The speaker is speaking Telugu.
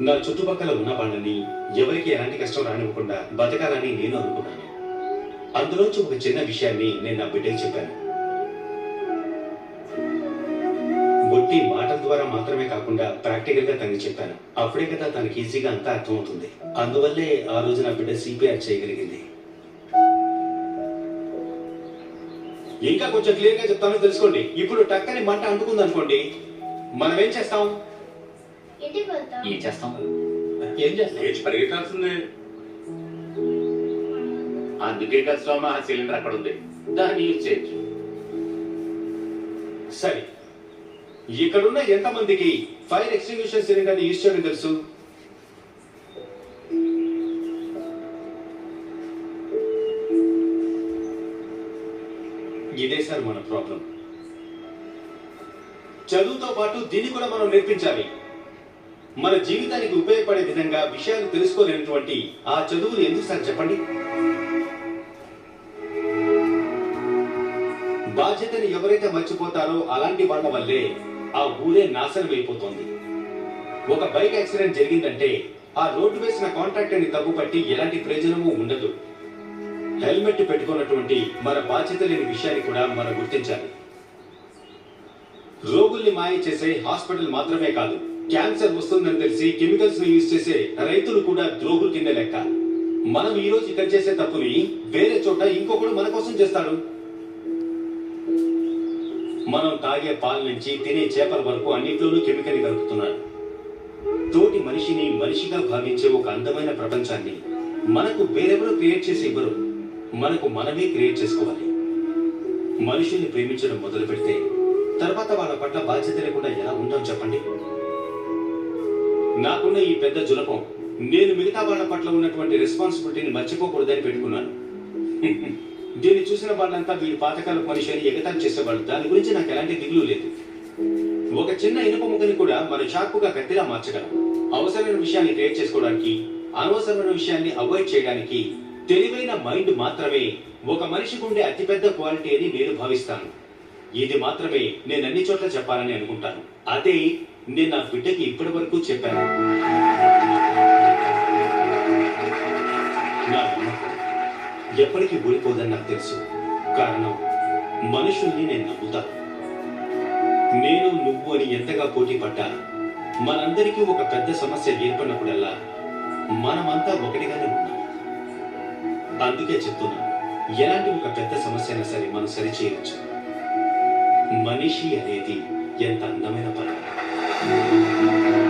నా చుట్టుపక్కల ఉన్న వాళ్ళని ఎవరికి ఎలాంటి కష్టం రానివ్వకుండా బతకాలని నేను అనుకున్నాను. అందులోంచి ఒక చిన్న విషయాన్ని నేను నా బిడ్డకి చెప్పాను. బొట్టి మాటల ద్వారా మాత్రమే కాకుండా ప్రాక్టికల్గా తనకి చెప్పాను. అప్పుడే కదా తనకి ఈజీగా అంతా అర్థమవుతుంది. అందువల్లే ఆ రోజు నా బిడ్డ సిపిఆర్ చేయగలిగింది. ఇంకా కొంచెం క్లియర్గా చెప్తానో తెలుసుకోండి. ఇప్పుడు టక్కని మంట అంటుకుంది అనుకోండి మనం ఏం చేస్తాం? ఏం చేస్తాం? ఏం చేస్తాం? పరిగెట్టాల్సిందే అందుకే కష్టమా ఆ సిలిండర్ అక్కడ ఉంది. దాన్ని యూజ్ చేయొచ్చు. సరే. ఇక్కడున్న ఎంతమందికి ఫైర్ ఎక్స్టింగ్విషన్ సిలిండర్ యూజ్ చేయడం తెలుసు? ఇదే సార్ మన ప్రాబ్లం చదువుతో పాటు దీన్ని కూడా మనం నేర్పించాలి. మన జీవితానికి ఉపయోగపడే విధంగా విషయాలు తెలుసుకోలేనటువంటి ఆ చదువులు ఎందుకు సార్ చెప్పండి? బాధ్యతని ఎవరైతే మర్చిపోతారో అలాంటి వాళ్ళ వల్లే ఆ ఊరే నాశనం అయిపోతుంది. ఒక బైక్ యాక్సిడెంట్ జరిగిందంటే ఆ రోడ్డు వేసిన కాంట్రాక్టర్ని తప్పుపట్టి ఎలాంటి ప్రయోజనము ఉండదు. హెల్మెట్ పెట్టుకున్నటువంటి మన బాధ్యత లేని విషయాన్ని కూడా మనం గుర్తించాలి. రోగుల్ని మాయ చేసే హాస్పిటల్ మాత్రమే కాదు క్యాన్సర్ వస్తుందని తెలిసి కెమికల్స్ని యూజ్ చేసే రైతులు కూడా ద్రోహులు కింద లెక్క. మనం ఈ రోజు ఇక్కడ చేసే తప్పుని వేరే చోట ఇంకొకడు మన కోసం చేస్తాడు. మనం తాగే పాల నుంచి తినే చేపల వరకు అన్నిట్లోనూ కెమికల్ కలుపుతున్నాడు తోటి మనిషిని మనిషిగా భావించే ఒక అందమైన ప్రపంచాన్ని మనకు వేరెవరు క్రియేట్ చేసి ఇవ్వరు. మనకు మనమే క్రియేట్ చేసుకోవాలి. మనుషుల్ని ప్రేమించడం మొదలు పెడితే తర్వాత వాళ్ళ పట్ల బాధ్యత లేకుండా ఎలా ఉంటాం చెప్పండి? నాకున్న ఈ పెద్ద జులపం నేను మిగతా వాళ్ళ పట్ల ఉన్నటువంటి రెస్పాన్సిబిలిటీని మర్చిపోకూడదని పెట్టుకున్నాను. దీన్ని చూసిన వాళ్ళంతా వీడి పాతకాల మనిషి అని ఎగతాలు చేసేవాళ్ళు. దాని గురించి నాకు ఎలాంటి దిగులు లేదు. ఒక చిన్న ఇనుప ముక్కని కూడా మన షార్పుగా కత్తిలా మార్చగలం. అవసరమైన విషయాన్ని క్రియేట్ చేసుకోవడానికి అనవసరమైన విషయాన్ని అవాయిడ్ చేయడానికి తెలివైన మైండ్ మాత్రమే ఒక మనిషికి ఉండే అతిపెద్ద క్వాలిటీ అని నేను భావిస్తాను. ఇది మాత్రమే నేను అన్ని చోట్ల చెప్పాలని అనుకుంటాను. అదే నేను నా బిడ్డకి ఇప్పటి వరకు చెప్పాను. నా నమ్మకం ఎప్పటికీ ఊడిపోదని నాకు తెలుసు. కారణం మనుషుల్ని నేను నమ్ముతాను నేను నువ్వు అని ఎంతగా పోటీ పడ్డా మనందరికీ ఒక పెద్ద సమస్య ఏర్పడినప్పుడల్లా మనమంతా ఒకటిగానే ఉన్నాం. అందుకే చెప్తున్నా ఎలాంటి ఒక పెద్ద సమస్య అయినా సరే మనం సరిచేయవచ్చు మనిషి అనేది ఎంత అందమైన Música